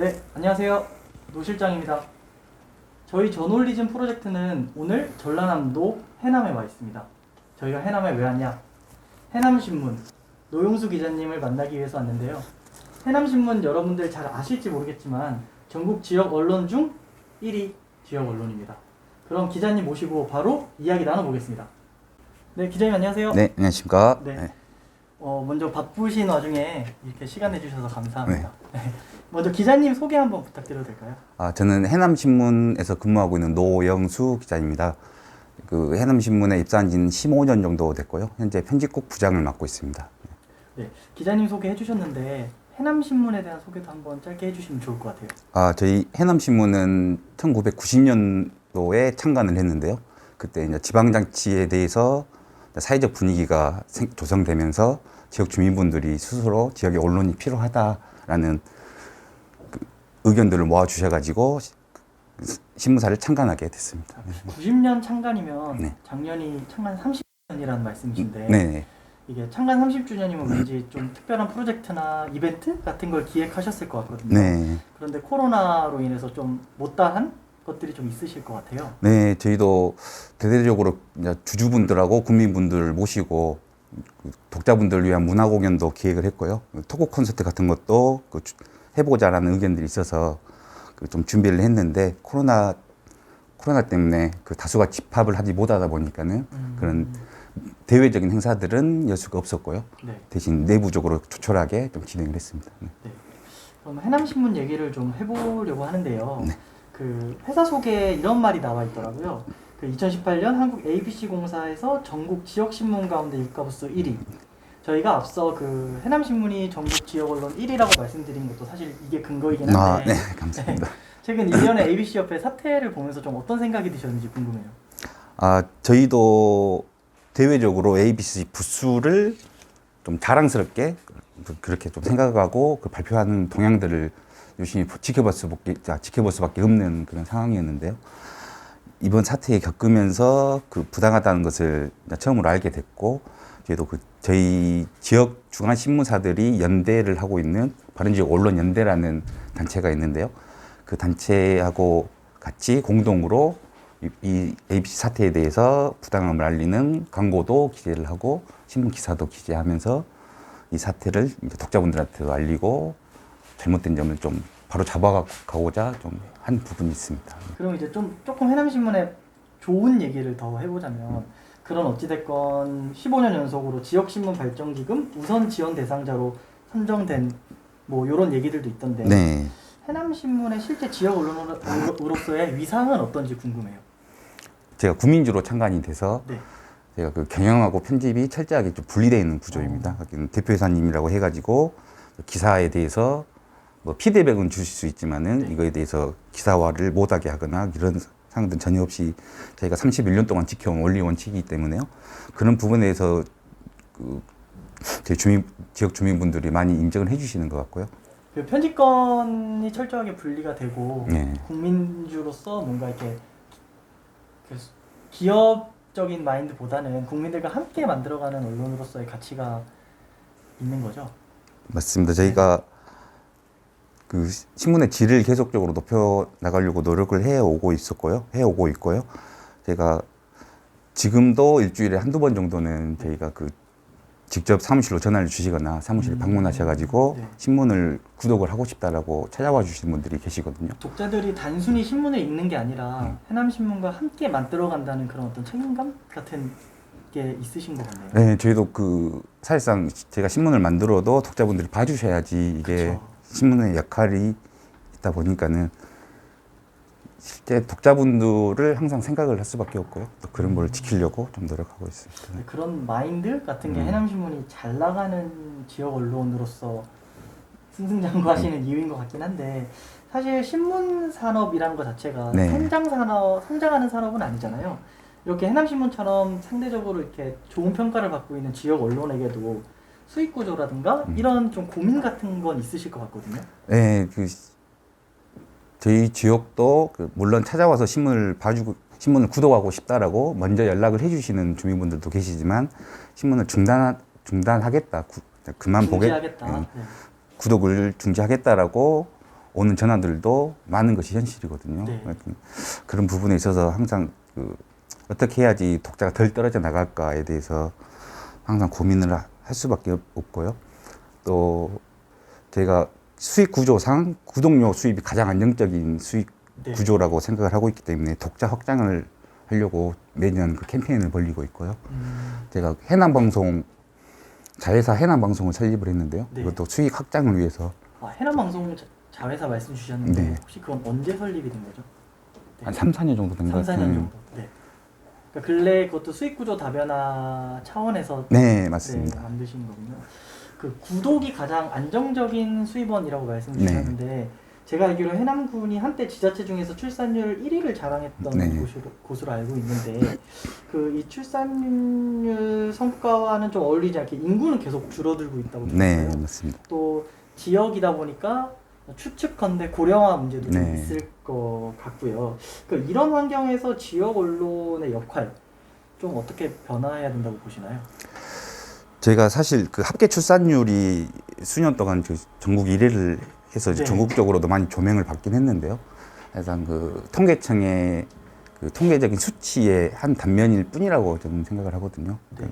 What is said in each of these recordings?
네, 안녕하세요. 노 실장입니다. 저희 저널리즘 프로젝트는 오늘 전라남도 해남에 와 있습니다. 저희가 해남에 왜 왔냐? 해남신문 노용수 기자님을 만나기 위해서 왔는데요. 해남신문 여러분들 잘 아실지 모르겠지만 전국 지역 언론 중 1위 지역 언론입니다. 그럼 기자님 모시고 바로 이야기 나눠보겠습니다. 네, 기자님 안녕하세요. 네, 안녕하십니까. 네. 네. 어, 먼저 바쁘신 와중에 이렇게 시간 내주셔서 감사합니다. 네. 먼저 기자님 소개 한번 부탁드려도 될까요? 아, 저는 해남신문에서 근무하고 있는 노영수 기자입니다. 그 해남신문에 입사한 지는 15년 정도 됐고요. 현재 편집국 부장을 맡고 있습니다. 네, 기자님 소개해 주셨는데 해남 신문에 대한 소개도 한번 짧게 해주시면 좋을 것 같아요. 아, 저희 해남신문은 1990년도에 창간을 했는데요. 그때 이제 지방장치에 대해서 사회적 분위기가 생- 조성되면서 지역 주민분들이 스스로 지역의 언론이 필요하다라는 그 의견들을 모아 주셔가지고 시- 그 신문사를 창간하게 됐습니다. 90년 창간이면 네. 작년이 창간 30주년이라는 말씀이신데 네. 이게 창간 30주년이면 왠지 좀 특별한 프로젝트나 이벤트 같은 걸 기획하셨을 것 같거든요. 네. 그런데 코로나로 인해서 좀 못다한 것들이 좀 있으실 것 같아요. 네, 저희도 대대적으로 주주분들하고 국민분들 모시고 그 독자분들을 위한 문화 공연도 기획을 했고요. 토크 콘서트 같은 것도 그 주- 해보자 라는 의견들이 있어서 그 좀 준비를 했는데 코로나 코로나 때문에 그 다수가 집합을 하지 못하다 보니까는 음, 그런 대외적인 행사들은 열 수가 없었고요. 네. 대신 내부적으로 조촐하게 좀 진행을 했습니다. 네. 그럼 해남신문 얘기를 좀 해보려고 하는데요. 네. 그 회사 소개에 이런 말이 나와 있더라고요. 그 2018년 한국 ABC 공사에서 전국 지역 신문 가운데 유가부수 1위. 저희가 앞서 그 해남 신문이 전국 지역 언론 1위라고 말씀드린 것도 사실 이게 근거이긴 한데 아, 네, 감사합니다. 최근 1년의 ABC 협회 사태를 보면서 좀 어떤 생각이 드셨는지 궁금해요. 아, 저희도 대외적으로 ABC 부수를 좀 자랑스럽게 그- 그렇게 좀 생각하고 그 발표하는 동향들을 열심히 지켜볼 수밖에, 자, 지켜볼 수밖에 없는 그런 상황이었는데요. 이번 사태에 겪으면서 그 부당하다는 것을 처음으로 알게 됐고, 저희도 그 저희 지역 중앙 신문사들이 연대를 하고 있는 바른 지역 언론 연대라는 단체가 있는데요. 그 단체하고 같이 공동으로 이, 이 ABC 사태에 대해서 부당함을 알리는 광고도 기재를 하고 신문 기사도 기재하면서 이 사태를 독자분들한테도 알리고 잘못된 점을 좀 바로 잡아가고자 좀 한 부분이 있습니다. 그럼 이제 좀 조금 해남신문의 좋은 얘기를 더 해보자면 그런 어찌됐건 15년 연속으로 지역신문 발전기금 우선 지원 대상자로 선정된 뭐 이런 얘기들도 있던데 네. 해남신문의 실제 지역 언론으로서의 위상은 어떤지 궁금해요. 제가 구민주로 참관이 돼서 네. 제가 그 경영하고 편집이 철저하게 좀 분리되어 있는 구조입니다. 거기는 대표이사님이라고 해가지고 기사에 대해서 뭐 피드백은 주실 수 있지만은 네. 이거에 대해서 기사화를 못하게 하거나 이런 상황들은 전혀 없이 저희가 31년 동안 지켜온 원리 원칙이기 때문에요. 그런 부분에 대해서 그제 주민 지역 주민분들이 많이 인정을 해주시는 것 같고요. 그 편집권이 철저하게 분리가 되고 네. 국민주로서 뭔가 이렇게 그 기업적인 마인드보다는 국민들과 함께 만들어가는 언론으로서의 가치가 있는 거죠. 맞습니다. 저희가 그 신문의 질을 계속적으로 높여 나가려고 노력을 해 오고 있었고요. 해 오고 있고요. 제가 지금도 일주일에 한두 번 정도는 저희가 그 직접 사무실로 전화를 주시거나 사무실 음. 방문하셔가지고 네. 신문을 구독을 하고 싶다라고 찾아와 주시는 분들이 계시거든요. 독자들이 단순히 신문을 읽는 게 아니라 음. 해남신문과 함께 만들어간다는 그런 어떤 책임감 같은 게 있으신 것 같네요. 네, 저희도 그 사실상 제가 신문을 만들어도 독자분들이 봐주셔야지 이게 그쵸. 신문의 역할이 있다 보니까는 실제 독자분들을 항상 생각을 할 수밖에 없고요. 또 그런 걸 지키려고 좀 노력하고 있습니다. 네, 그런 마인드 같은 게 음. 해남신문이 잘 나가는 지역 언론으로서 승승장구하시는 이유인 것 같긴 한데 사실 신문 산업이라는 것 자체가 네. 성장 산업, 성장하는 산업은 아니잖아요. 이렇게 해남신문처럼 상대적으로 이렇게 좋은 평가를 받고 있는 지역 언론에게도 수익 구조라든가 음. 이런 좀 고민 같은 건 있으실 것 같거든요. 네, 그 저희 지역도 그 물론 찾아와서 신문을 봐주고 신문을 구독하고 싶다라고 먼저 연락을 해주시는 주민분들도 계시지만 신문을 중단 중단하겠다 구, 그만 보게 중지하겠다. 예, 네. 구독을 중지하겠다라고 오는 전화들도 많은 것이 현실이거든요. 네. 그런 부분에 있어서 항상 그 어떻게 해야지 독자가 덜 떨어져 나갈까에 대해서 항상 고민을 하- 할 수밖에 없- 없고요. 또 제가 수익 구조상 구독료 수입이 가장 안정적인 수익 네. 구조라고 생각을 하고 있기 때문에 독자 확장을 하려고 매년 그 캠페인을 벌리고 있고요. 음, 제가 해남 방송 자회사 해남 방송을 설립을 했는데요. 네. 이것도 수익 확장을 위해서 아, 해남 방송 자- 자회사 말씀 주셨는데 네. 혹시 그건 언제 설립이 된 거죠? 네. 한 3, 4년 정도 된것 3, 4년 같아요. 정도. 네. 그러니까 근래 그것도 수익 구조 다변화 차원에서 네, 네, 맞습니다. 만드신 거군요. 그 구독이 가장 안정적인 수입원이라고 말씀 네. 제가 알기로 해남군이 한때 지자체 중에서 출산율 1위를 자랑했던 네. 곳으로, 곳으로 알고 있는데 그 이 출산율 성과와는 좀 어울리지 않게 인구는 계속 줄어들고 있다고 네, 들었어요. 맞습니다. 또 지역이다 보니까 추측컨대 고령화 문제도 좀 네. 있을 것 같고요. 그 이런 환경에서 지역 언론의 역할 좀 어떻게 변화해야 된다고 보시나요? 제가 사실 그 합계 출산율이 수년 동안 그 전국 1위를 해서 네. 전국적으로도 많이 조명을 받긴 했는데요. 그래서 그 통계청의 그 통계적인 수치의 한 단면일 뿐이라고 저는 생각을 하거든요. 네.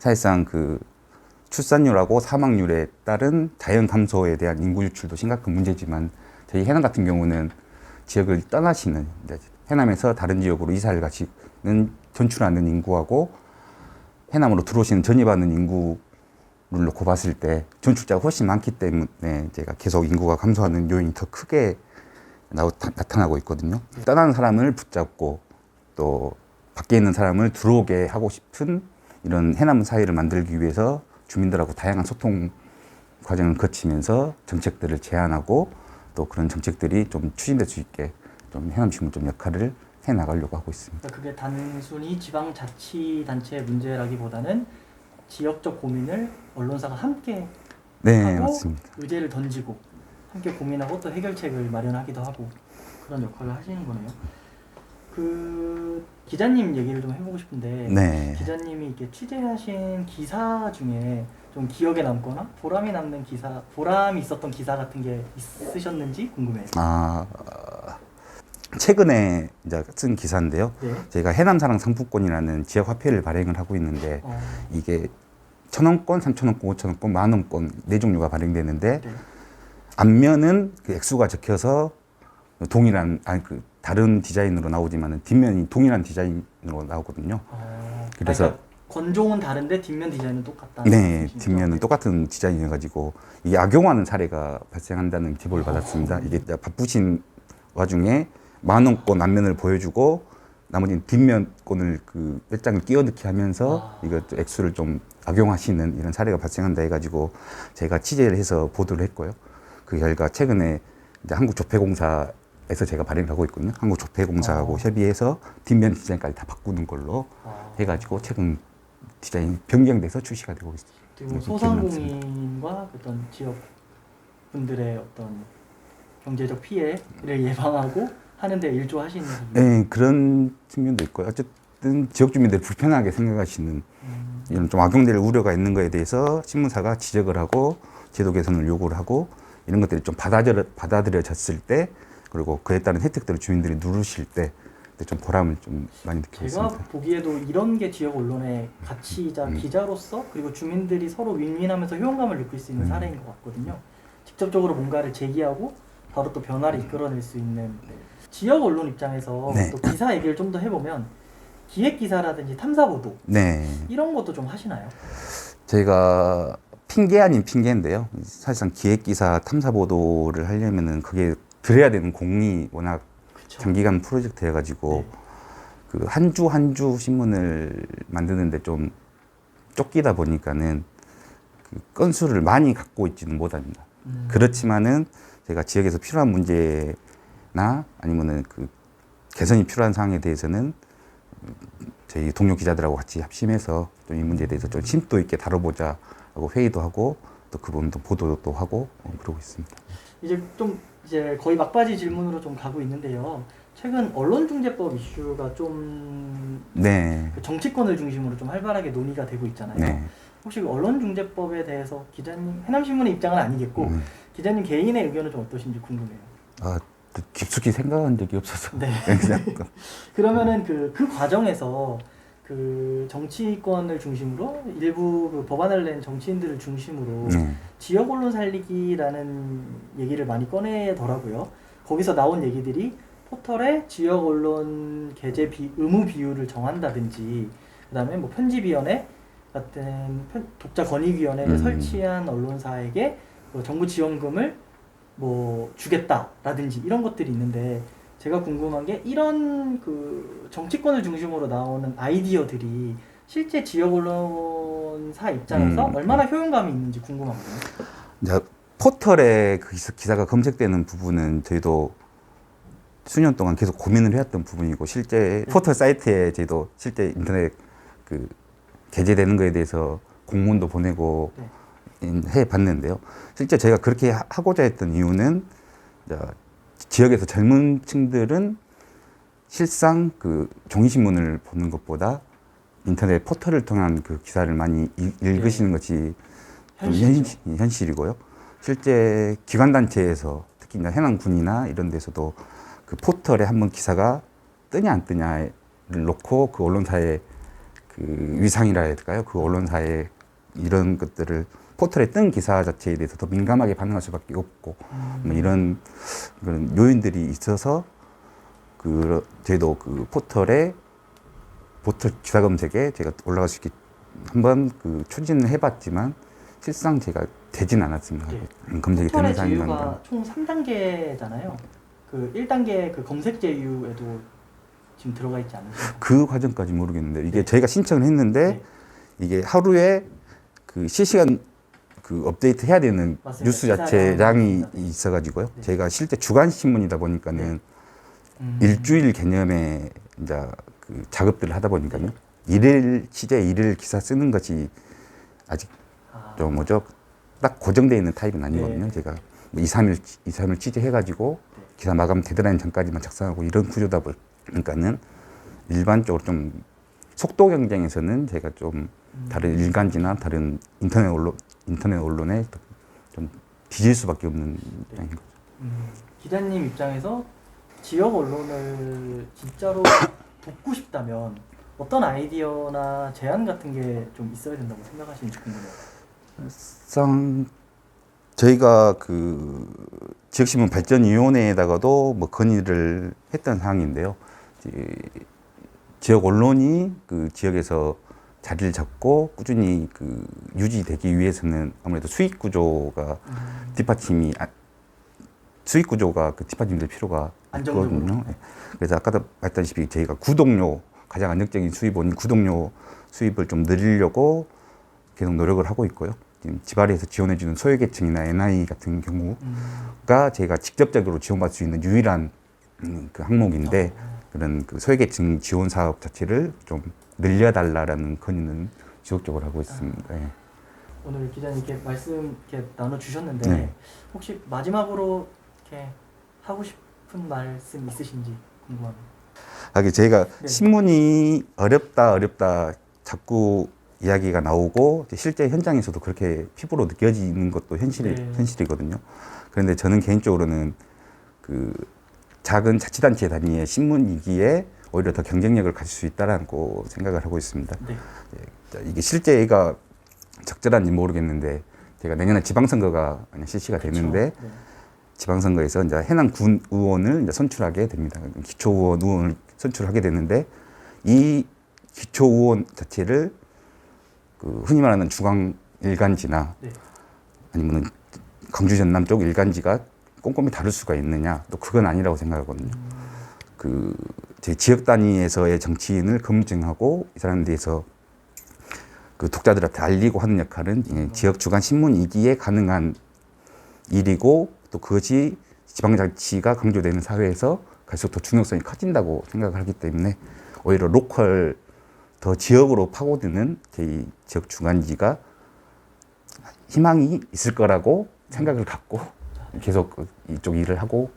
사실상 그 출산율하고 사망률에 따른 자연 감소에 대한 인구 유출도 심각한 문제지만 저희 해남 같은 경우는 지역을 떠나시는 해남에서 다른 지역으로 이사를 가시는 전출하는 인구하고 해남으로 들어오시는 전입하는 인구를 놓고 봤을 때 전출자가 훨씬 많기 때문에 제가 계속 인구가 감소하는 요인이 더 크게 나, 타나고 있거든요. 떠나는 사람을 붙잡고 또 밖에 있는 사람을 들어오게 하고 싶은 이런 해남 사회를 만들기 위해서 주민들하고 다양한 소통 과정을 거치면서 정책들을 제안하고 또 그런 정책들이 좀 추진될 수 있게 좀 해남신문 좀 역할을 해 나가려고 하고 있습니다. 그러니까 그게 단순히 지방 자치 단체의 문제라기보다는 지역적 고민을 언론사가 함께 네, 하고 맞습니다. 의제를 던지고 함께 고민하고 또 해결책을 마련하기도 하고 그런 역할을 하시는 거네요. 그 기자님 얘기를 좀 해보고 싶은데 네. 기자님이 이렇게 취재하신 기사 중에 좀 기억에 남거나 보람이 남는 기사, 보람이 있었던 기사 같은 게 있으셨는지 궁금해요. 아, 어, 최근에 이제 쓴 기사인데요. 네. 저희가 해남사랑 상품권이라는 지역 화폐를 발행을 하고 있는데 어, 이게 천 원권, 삼천 원권, 오천 원권, 만 원권 네 종류가 발행되는데 네. 앞면은 그 액수가 적혀서 동일한 아니 그 다른 디자인으로 나오지만은 뒷면이 동일한 디자인으로 나오거든요. 어, 그래서- 그러니까 권종은 다른데 뒷면 디자인은 똑같다. 네, 뒷면은 똑같은 디자인이어 가지고 이게 악용하는 사례가 발생한다는 제보를 받았습니다. 이게 바쁘신 와중에 만 원권 앞면을 보여주고 나머지는 뒷면권을 그몇 장을 끼워 넣기 하면서 아. 이거 좀 액수를 좀 악용하시는 이런 사례가 발생한다 해가지고 제가 취재를 해서 보도를 했고요. 그 결과 최근에 이제 한국조폐공사 에서 제가 발행을 하고 있거든요. 한국조폐공사하고 어. 협의해서 뒷면 디자인까지 다 바꾸는 걸로 아, 해가지고 최근 디자인이 변경돼서 출시가 되고 있습니다. 그리고 네, 소상공인과 어떤 지역 분들의 어떤 경제적 피해를 예방하고 하는데 일조하시는. 네, 그런 측면도 있고요. 어쨌든 지역 주민들 불편하게 생각하시는 음, 이런 좀 악용될 우려가 있는 거에 대해서 신문사가 지적을 하고 제도 개선을 요구를 하고 이런 것들이 좀 받아들여, 받아들여졌을 때 그리고 그에 따른 혜택들을 주민들이 누르실 때 좀 보람을 좀 많이 느끼고 제가 있습니다. 보기에도 이런 게 지역 언론의 가치이자 음. 기자로서 그리고 주민들이 서로 윈윈하면서 효용감을 느낄 수 있는 음. 사례인 것 같거든요. 직접적으로 뭔가를 제기하고 바로 또 변화를 이끌어낼 수 있는 지역 언론 입장에서 네. 또 기사 얘기를 좀 더 해보면 기획 기사라든지 탐사 보도 네, 이런 것도 좀 하시나요? 저희가 핑계 아닌 핑계인데요. 사실상 기획 기사 탐사 보도를 하려면은 그게 들어야 되는 공이 워낙 그쵸. 장기간 프로젝트여 가지고 네. 그한 주 한 주 신문을 만드는데 좀 쫓기다 보니까는 그 건수를 많이 갖고 있지는 못합니다. 음, 그렇지만은 제가 지역에서 필요한 문제나 아니면은 그 개선이 필요한 사항에 대해서는 저희 동료 기자들하고 같이 합심해서 좀 이 문제에 대해서 좀 심도 있게 다뤄보자 하고 회의도 하고 또그 부분도 보도도 하고 어, 그러고 있습니다. 이제 좀 이제 거의 막바지 질문으로 좀 가고 있는데요. 최근 언론중재법 이슈가 좀그 네. 정치권을 중심으로 좀 활발하게 논의가 되고 있잖아요. 네. 혹시 그 언론중재법에 대해서 기자님 해남신문의 입장은 아니겠고 음. 기자님 개인의 의견은 좀 어떠신지 궁금해요. 아, 또 깊숙이 생각한 적이 없어서 네. 그냥 그러면은 그, 그 과정에서 그 정치권을 중심으로 일부 그 법안을 낸 정치인들을 중심으로 네. 지역 언론 살리기라는 얘기를 많이 꺼내더라고요. 거기서 나온 얘기들이 포털에 지역 언론 게재 비, 의무 비율을 정한다든지 그다음에 뭐 편집위원회 같은 편- 독자 권익위원회를 음. 설치한 언론사에게 뭐 정부 지원금을 뭐 주겠다라든지 이런 것들이 있는데 제가 궁금한 게 이런 그 정치권을 중심으로 나오는 아이디어들이 실제 지역 언론사 입장에서 음. 얼마나 효용감이 있는지. 이제 포털에 그 기사- 기사가 검색되는 부분은 저희도 수년 동안 계속 고민을 해왔던 부분이고 실제 포털 사이트에 저희도 실제 인터넷 그 게재되는 거에 대해서 공문도 보내고 해 봤는데요. 실제 저희가 그렇게 하- 하고자 했던 이유는 지역에서 젊은 층들은 실상 그 종이신문을 보는 것보다 인터넷 포털을 통한 그 기사를 많이 이- 읽으시는 것이 좀 현실이죠. 현실, 현실 이고요. 실제 기관단체에서 특히 이제 해남군이나 이런 데서도 그 포털에 한번 기사가 뜨냐 안 뜨냐를 놓고 그 언론사의 그 위상이라 해야 될까요? 그 언론사의 이런 것들을 포털에 뜬 기사 자체에 대해서 더 민감하게 반응할 수밖에 없고 뭐 이런 그런 요인들이 있어서 그 저희도 그 포털에 포털 기사 검색에 제가 올라갈 수 있게 한번 그 추진을 해봤지만 실상 제가 되진 않았습니다. 예. 음, 검색이 되는 아니라. 총 3단계잖아요. 그 1단계 그 검색 제휴에도 지금 들어가 있지 않으신가요? 그 과정까지 모르겠는데 이게 네. 저희가 신청을 했는데 네. 이게 하루에 그 실시간 그 업데이트 해야 되는 맞습니다. 뉴스 자체량이. 있어가지고요. 네. 저희가 실제 주간 신문이다 보니까는 음. 일주일 개념의 이제 그 작업들을 하다 보니까요. 일일 취재, 일일 기사 쓰는 것이 아직 아, 좀 뭐죠? 딱 고정되어 있는 타입은 아니거든요. 네. 제가 뭐 2, 3일, 2, 3일 취재해가지고 네. 기사 마감 데드라인 전까지만 작성하고 이런 구조다 보니까는 일반적으로 좀 속도 경쟁에서는 제가 좀 음. 다른 일간지나 다른 인터넷 언론, 인터넷 언론에 좀 뒤질 수밖에 없는 입장인 거죠. 음, 기자님 입장에서 지역 언론을 진짜로 돕고 싶다면 어떤 아이디어나 제안 같은 게 좀 있어야 된다고 생각하시는지 궁금해요. 상 저희가 그 지역신문 발전위원회에다가도 뭐 건의를 했던 사항인데요. 지역 언론이 그 지역에서 자리를 잡고 꾸준히 그 유지되기 위해서는 아무래도 수익 구조가 음, 뒷받침이 아- 수익 구조가 그 뒷받침될 필요가 안정적으로. 있거든요. 예. 그래서 아까도 말했다시피 저희가 구독료 가장 안정적인 수입원인 구독료 수입을 좀 늘리려고 계속 노력을 하고 있고요. 지금 지발에서 지원해주는 소외계층이나 NI 같은 경우가 음, 제가 직접적으로 지원받을 수 있는 유일한 음, 그 항목인데 어, 그런 그 소외계층 지원 사업 자체를 좀 늘려달라라는 건의는 지속적으로 하고 있습니다. 예. 오늘 기자님께 말씀 이렇게 나눠 주셨는데 네. 혹시 마지막으로 이렇게 하고 싶은 말씀 있으신지 궁금합니다. 아, 그 저희가 네. 신문이 어렵다 어렵다 자꾸 이야기가 나오고 실제 현장에서도 그렇게 피부로 느껴지는 것도 현실이 네. 현실이거든요. 그런데 저는 개인적으로는 그 작은 자치단체 단위의 신문이기에 오히려 더 경쟁력을 가질 수 있다라고 생각을 하고 있습니다. 네. 자, 이게 실제가 적절한지 모르겠는데 제가 내년에 지방선거가 실시가 되는데 그쵸? 네. 지방선거에서 이제 해남 군 의원을 이제 선출하게 됩니다. 기초 의원 의원을 선출하게 되는데 이 기초 의원 자체를 그 흔히 말하는 중앙 일간지나 네. 아니면 광주 전남 쪽 일간지가 꼼꼼히 다룰 수가 있느냐 또 그건 아니라고 생각하거든요. 그 제 지역 단위에서의 정치인을 검증하고 이 사람에 대해서 그 독자들한테 알리고 하는 역할은 이 지역 주간 신문이기에 가능한 일이고 또 그것이 지방자치가 강조되는 사회에서 갈수록 더 중요성이 커진다고 생각을 하기 때문에 오히려 로컬 더 지역으로 파고드는 저희 지역 주간지가 희망이 있을 거라고 생각을 갖고 계속 그 이쪽 일을 하고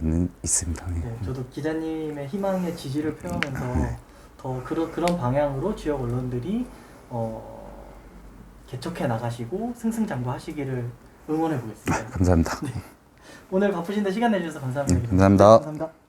있는 있습니다. 네. 네, 저도 기자님의 희망의 지지를 표하면서 네. 더 그런 그런 방향으로 지역 언론들이 어, 개척해 나가시고 승승장구하시기를 응원해 보겠습니다. 감사합니다. 오늘 바쁘신데 시간 내주셔서 감사합니다. 네, 감사합니다. 감사합니다.